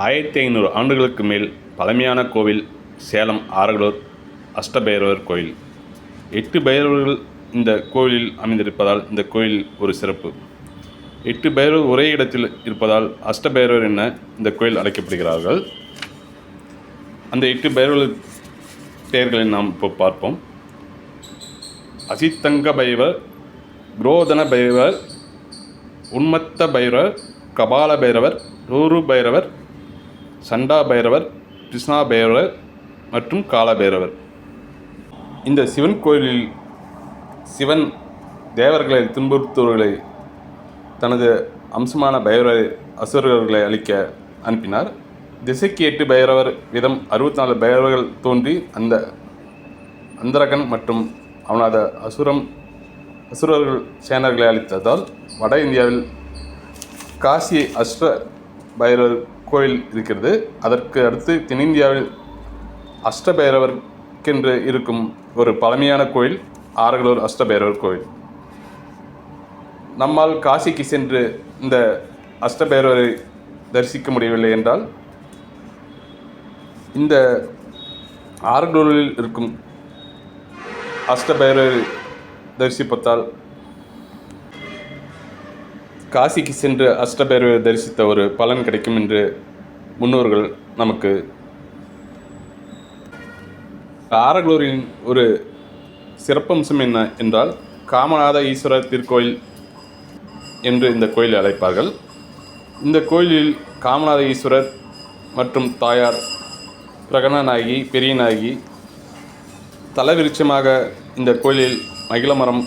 ஆயிரத்தி ஐநூறு ஆண்டுகளுக்கு மேல் பழமையான கோவில் சேலம் ஆரகலூர் அஷ்டபைரவர் கோயில். எட்டு பைரவர்கள் இந்த கோயிலில் அமைந்திருப்பதால் இந்த கோயில் ஒரு சிறப்பு. எட்டு பைரவர் ஒரே இடத்தில் இருப்பதால் அஷ்டபைரவர் என இந்த கோயில் அழைக்கப்படுகிறார்கள். அந்த எட்டு பைரவர்கள் பெயர்களை நாம் இப்போ பார்ப்போம். அசித்தங்க பைரவர் குரோதன பைரவர் உன்மத்த பைரவர் கபால பைரவர் ரூரு பைரவர் சண்டா பைரவர் கிருஷ்ணா பைரவர் மற்றும் கால பைரவர். இந்த சிவன் கோயிலில் சிவன் தேவர்களை துன்புறுத்துவர்களை தனது அம்சமான பைரவரை அசுரர்களை அழிக்க அனுப்பினார். திசைக்கு எட்டு பைரவர் விதம் அறுபத்தி நாலு பைரவர்கள் தோன்றி அந்த அந்தரகன் மற்றும் அவனது அசுரம் அசுரர்கள் சேனர்களை அளித்ததால் வட இந்தியாவில் காசி அஸ்ர பைரவர் கோயில் இருக்கிறது. அதற்கு அடுத்து தென்னிந்தியாவில் அஷ்டபைரவர்க்கென்று இருக்கும் ஒரு பழமையான கோயில் ஆரகலூர் அஷ்டபைரவர் கோயில். நம்மால் காசிக்கு சென்று இந்த அஷ்டபைரவரை தரிசிக்க முடியவில்லை என்றால் இந்த ஆரகலூரில் இருக்கும் அஷ்டபைரவரை தரிசிப்பத்தால் காசிக்கு சென்று அஷ்டபைரவை தரிசித்த ஒரு பலன் கிடைக்கும் என்று முன்னோர்கள் நமக்கு ஆரக்லூரின் ஒரு சிறப்பம்சம் என்ன என்றால் காமநாத ஈஸ்வரர் திருக்கோயில் என்று இந்த கோயிலை அழைப்பார்கள். இந்த கோயிலில் காமநாத ஈஸ்வரர் மற்றும் தாயார் பிரகணநாயகி பெரியநாயகி தலைவிருட்சமாக இந்த கோயிலில் மகிழமரம்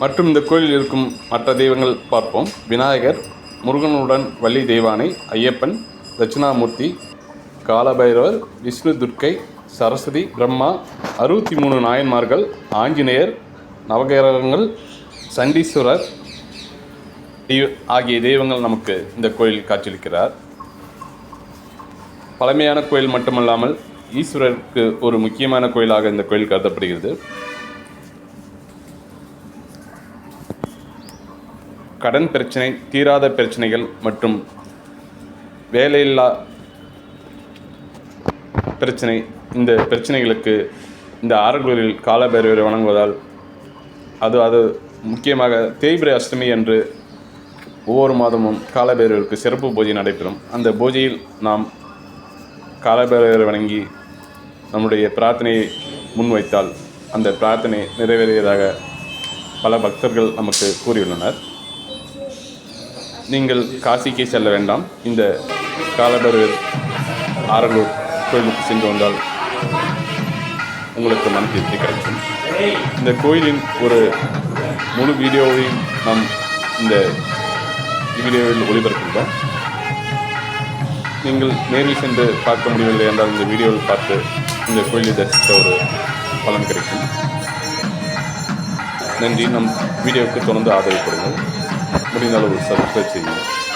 மற்றும் இந்த கோயிலில் இருக்கும் மற்ற தெய்வங்கள் பார்ப்போம். விநாயகர் முருகனுடன் வள்ளி தெய்வானை ஐயப்பன் தட்சிணாமூர்த்தி காலபைரவர் விஷ்ணு துர்க்கை சரஸ்வதி பிரம்மா அறுபத்தி மூணு நாயன்மார்கள் ஆஞ்சநேயர் நவகிரகங்கள் சண்டீஸ்வரர் தெய்வ- ஆகிய தெய்வங்கள் நமக்கு இந்த கோயில் காட்சியளிக்கிறார். பழமையான கோயில் மட்டுமல்லாமல் ஈஸ்வரருக்கு ஒரு முக்கியமான கோயிலாக இந்த கோயில் கருதப்படுகிறது. கடன் பிரச்சனை தீராத பிரச்சனைகள் மற்றும் வேலையில்லா பிரச்சனை இந்த பிரச்சனைகளுக்கு இந்த ஆரகுரில் காலபைரவரை வணங்குவதால் அது அது முக்கியமாக தேய்பிரை அஷ்டமி அன்று ஒவ்வொரு மாதமும் காலபைரவருக்கு சிறப்பு பூஜை நடைபெறும். அந்த பூஜையில் நாம் காலபைரவரை வணங்கி நம்முடைய பிரார்த்தனையை முன்வைத்தால் அந்த பிரார்த்தனை நிறைவேறியதாக பல பக்தர்கள் நமக்கு கூறியுள்ளனர். நீங்கள் காசிக்கு செல்ல வேண்டாம். இந்த காலபைரவர் ஆரலூர் கோயிலுக்கு சென்று வந்தால் உங்களுக்கு மன திருப்தி கிடைக்கும். இந்த கோயிலின் ஒரு முழு வீடியோவையும் நாம் இந்த வீடியோவில் ஒளிபரப்புகிறோம். நீங்கள் நேரில் சென்று பார்க்க முடியவில்லை என்றால் இந்த வீடியோவில் பார்த்து இந்த கோயிலை தரிசித்த ஒரு பலன் கிடைக்கும். நன்றி. நம் வீடியோவுக்கு தொடர்ந்து ஆதரவு கொடுங்கள். Carolina Luz, a usted sí.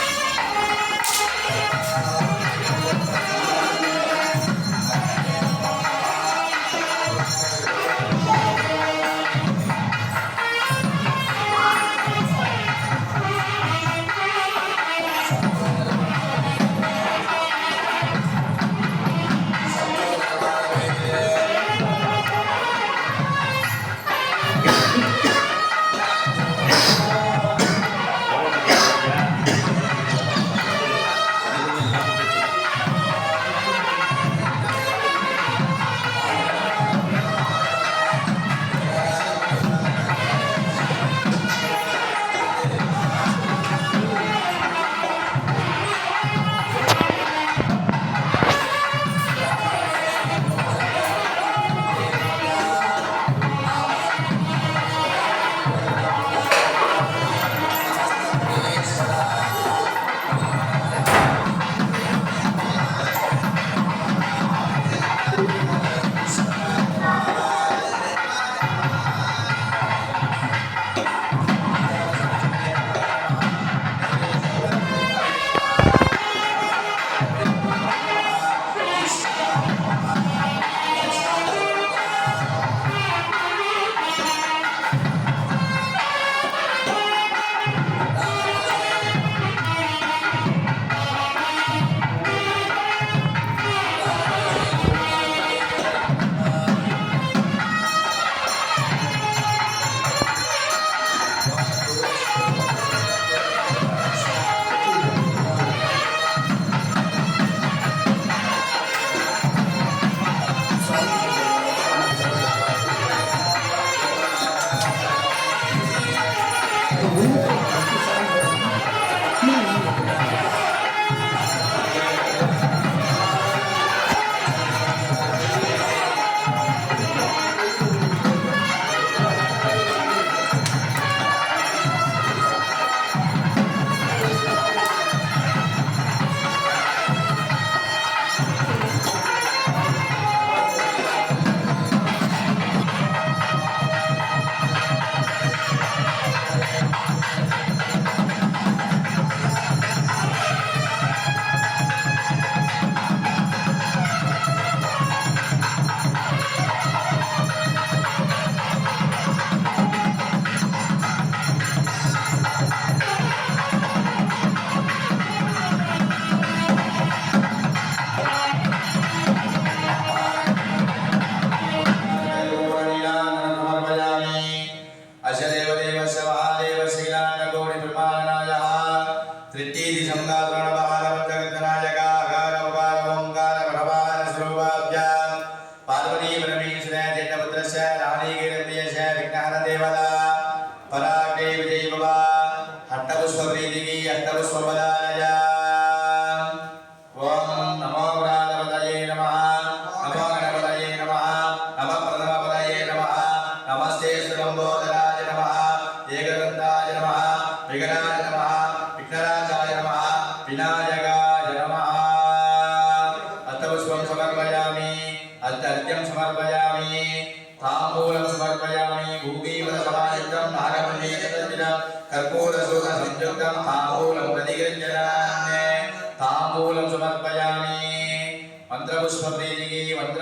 വന്ദ്രപുഷ്പപ്രീതിയെ Vandra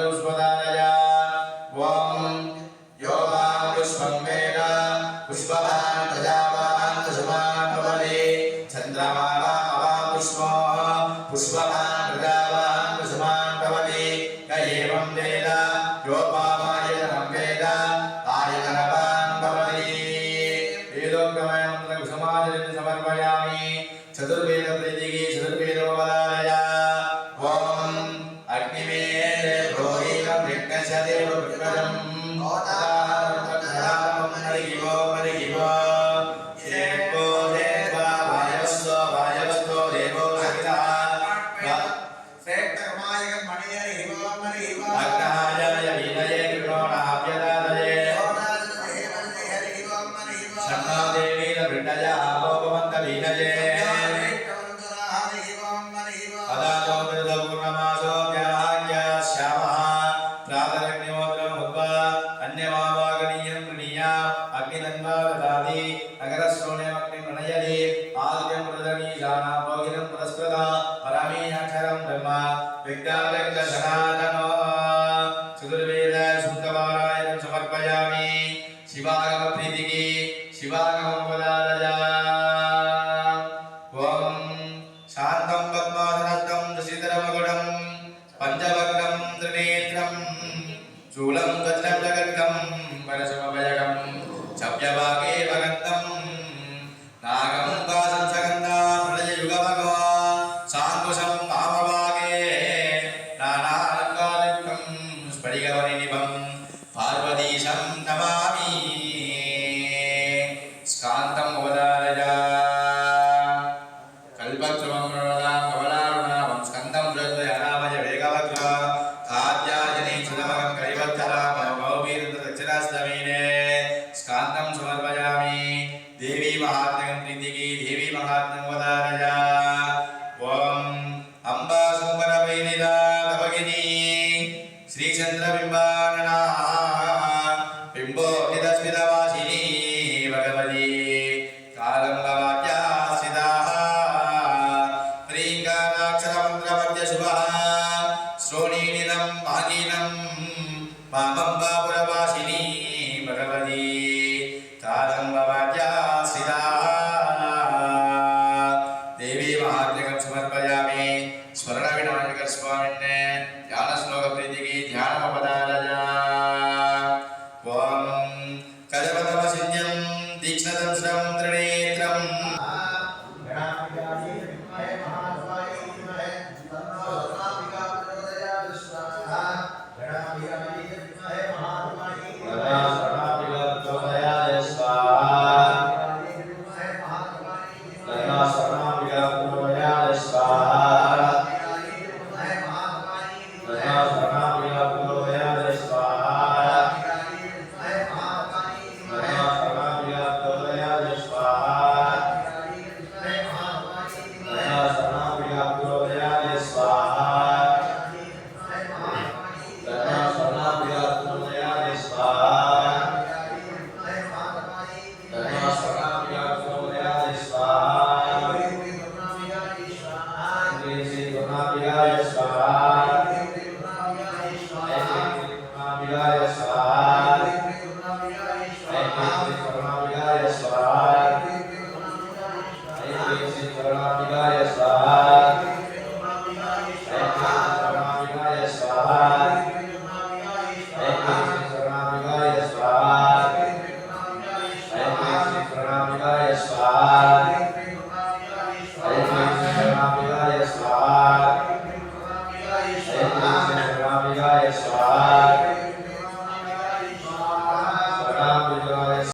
பத்மாசனாந்தம் பத்மாசனஸ்தம் சிதரமகுடம் பஞ்சவக்ரம் திரிநேத்திரம் சூலம் கத்ரம் ஜகத்தம் பரசமபயகம் சவ்யபாகே வகந்தம் நாகம் காசம் சகந்தா பிரஜ யுகமகோ சாங்குசம் மாமபாகே நானாலங்காலிக்கம் ஸ்படிகவனிபம் பார்வதீசம் நமா പാപം പാപുരവ